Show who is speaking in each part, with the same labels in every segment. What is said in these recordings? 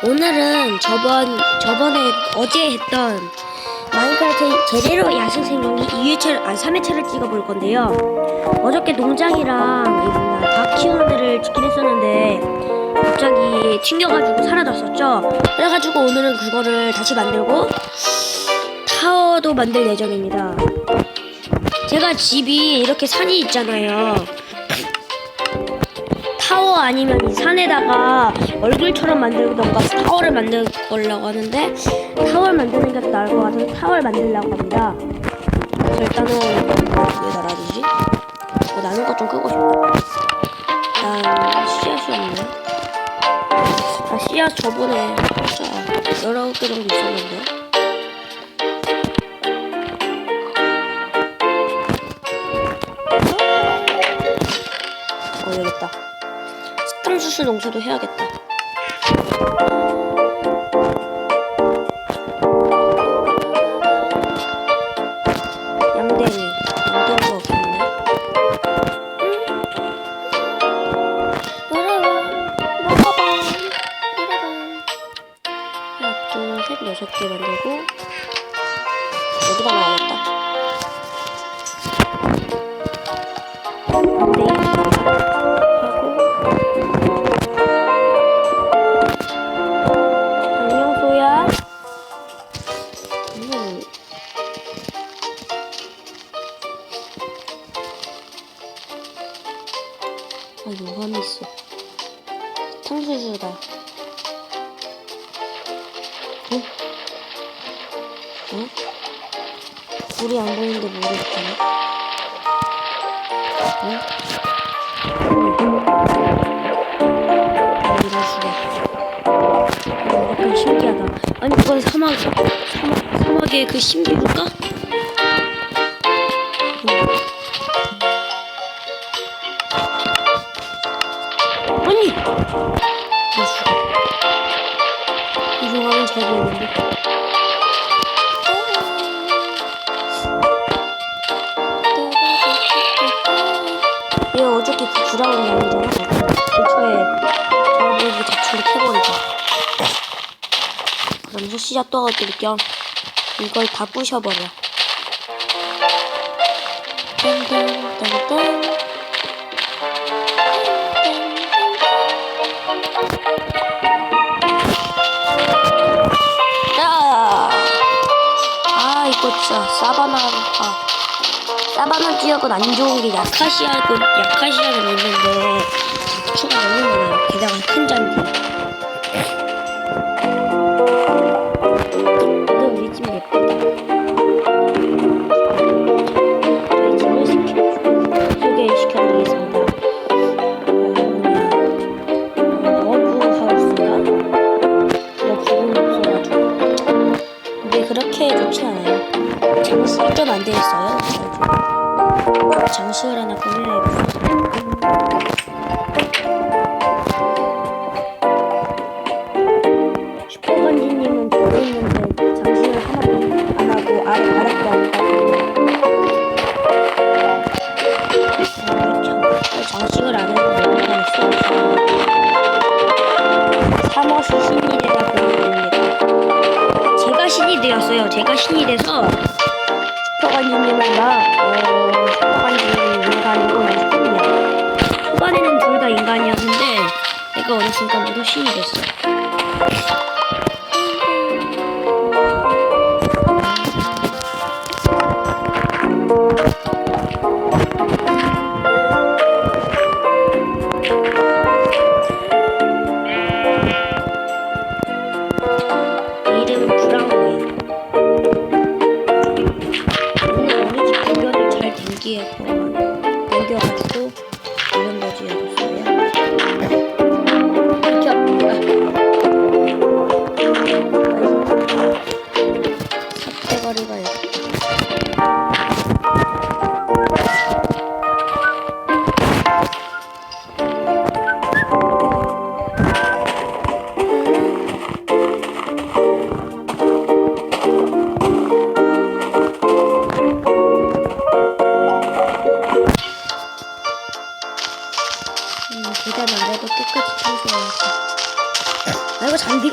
Speaker 1: 오늘은 저번 저번에 어제 했던 마인크래프트 제대로 야생 생존기 2회차를 아 3회차를 찍어볼 건데요. 어저께 농장이랑 닭 키우는 데를 찍긴 했었는데 갑자기 튕겨가지고 사라졌었죠. 그래가지고 오늘은 그거를 다시 만들고 타워도 만들 예정입니다. 제가 집이 이렇게 산이 있잖아요. 타워 아니면 이 산에다가 얼굴처럼 만들던가 타워를 만들 거려고 하는데 타워를 만드는 게 더 나을 것 같아서 타워를 만들려고 합니다. 그래서 일단은 왜 달아주지? 뭐 나는 것 좀 끄고 싶다. 일단 씨앗이 없네. 아 씨앗 저번에 진짜 열아홉 개 정도 있었는데. 스탕수수 농사도 해야겠다. 아 용감이 있어. 탕수수다. 어? 어? 불이 안 보이는데 뭐가 있잖아. 어? 아, 이럴 수가. 어, 약간 신기하다. 아니 그건 사막 사막 사막의 그 신비일까? 얘 어저께 그 브라운 양이잖아. 근처에 저기 대충 캐버리자. 그러면서 씨앗 떠가지고 겸 이걸 다 부셔버려. 땡땡땡땡. 야! 아 이거 진짜 사바나가 사바나 지역은 안 좋은 게 야카시아도 야카시아는 있는데 추가 너무 많아요. 게다가 큰 잔디. 어? 뭐 그렇게 좋지 않아요. 장식이 좀안돼 있어요. 그래가지고 장식 burası.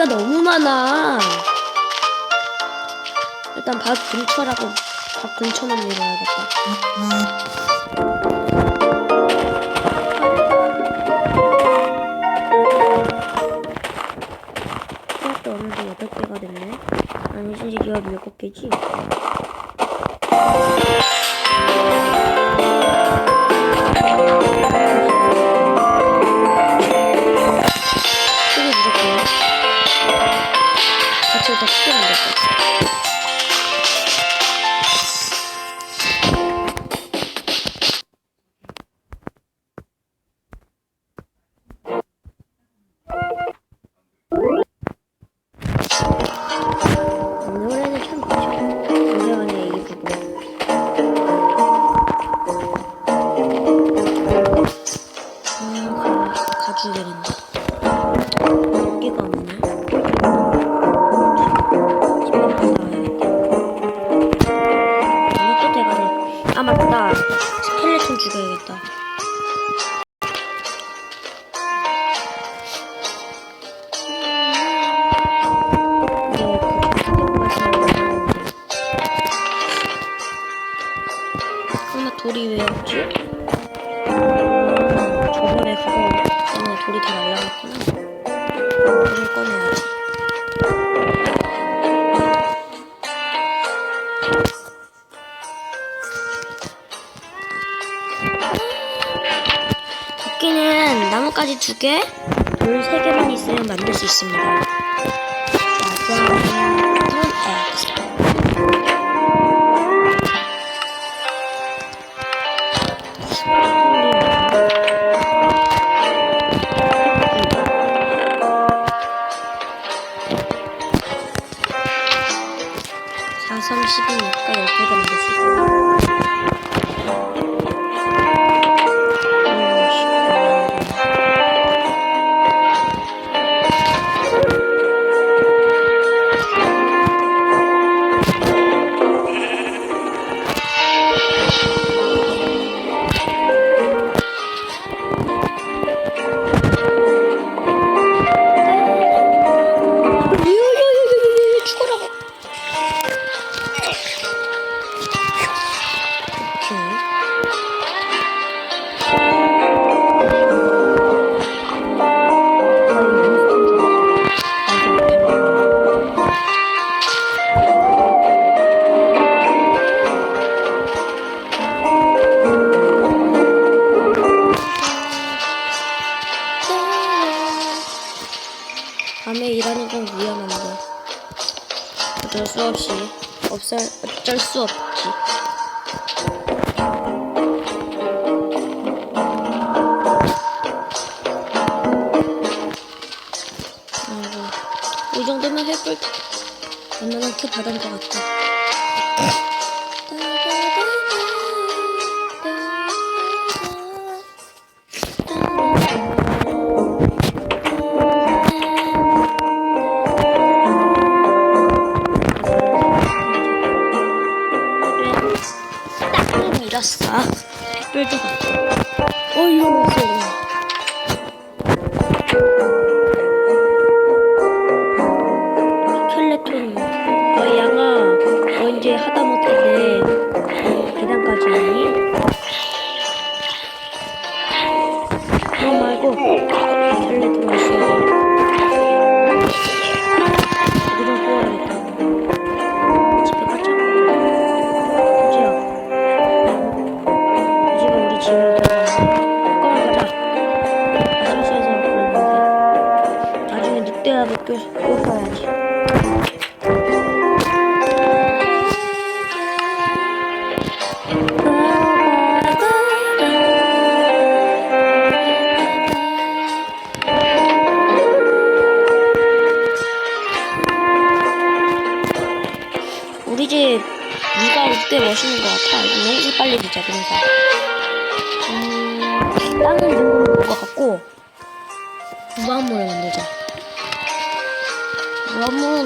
Speaker 1: 벌레가 너무 많아. 일단 밭 근처라고 밭 근처만 밀어야겠다. 음, 음. 생각도 없는데 8개가 됐네. 아니지, 17개가 7개지. taktiğim dedi. 돌이 다 날라갔구나. 불을 꺼내야지. 도끼는 나뭇가지 두 개, 돌 세 개만 있으면 만들 수 있습니다. 맞아. 없이 없을 어쩔 수 없지. 아이고, 이 정도면 해볼 얼마나 그 받은 것 같아.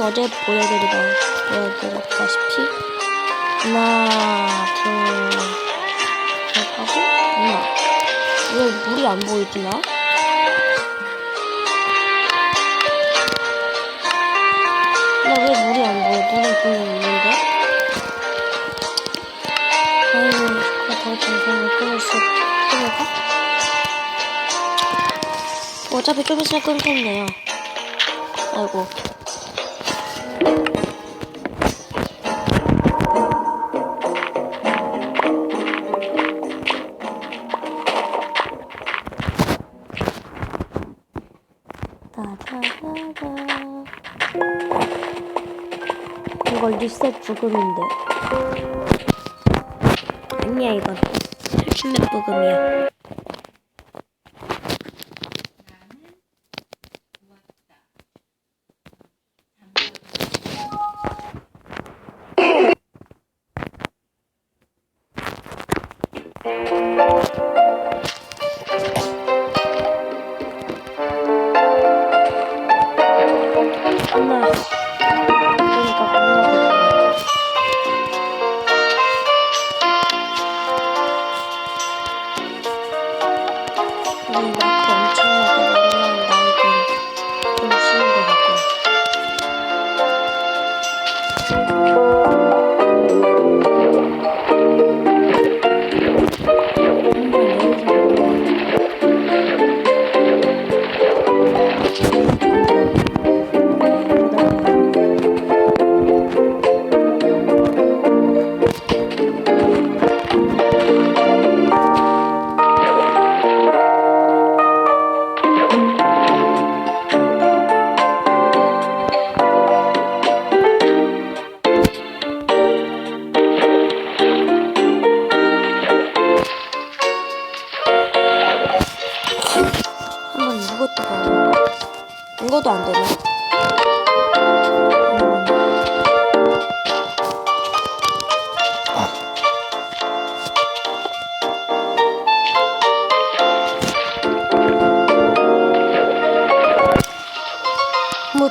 Speaker 1: 어제 보여드리다 보여드렸다시피 하나 둘셋 하고 하나 왜 물이 안 보이지 나? 나왜 물이 안 보여? 물은 분명 있는데? 아이고 그거 더 정성을 끊을 수 끊을까? 어차피 조금씩 끊겠네요 아이고 따다다다. 이거 리셋 부금인데. 아니야, 이건. 탈춤맵 부금이야.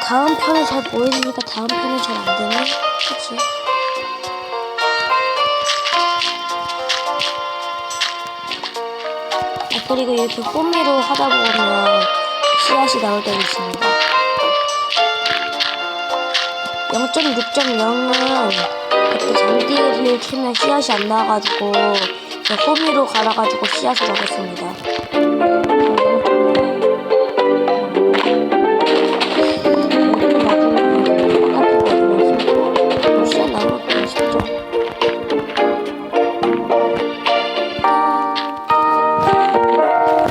Speaker 1: 다음 편에 잘 보이니까 다음 편은 잘안 되네. 그치? 아, 그리고 이렇게 꽃미로 하다 보면 씨앗이 나올 때도 있습니다. 0.6.0은 그때 장기를 키면 씨앗이 안 나와가지고 호미로 갈아가지고 씨앗을 얻었습니다.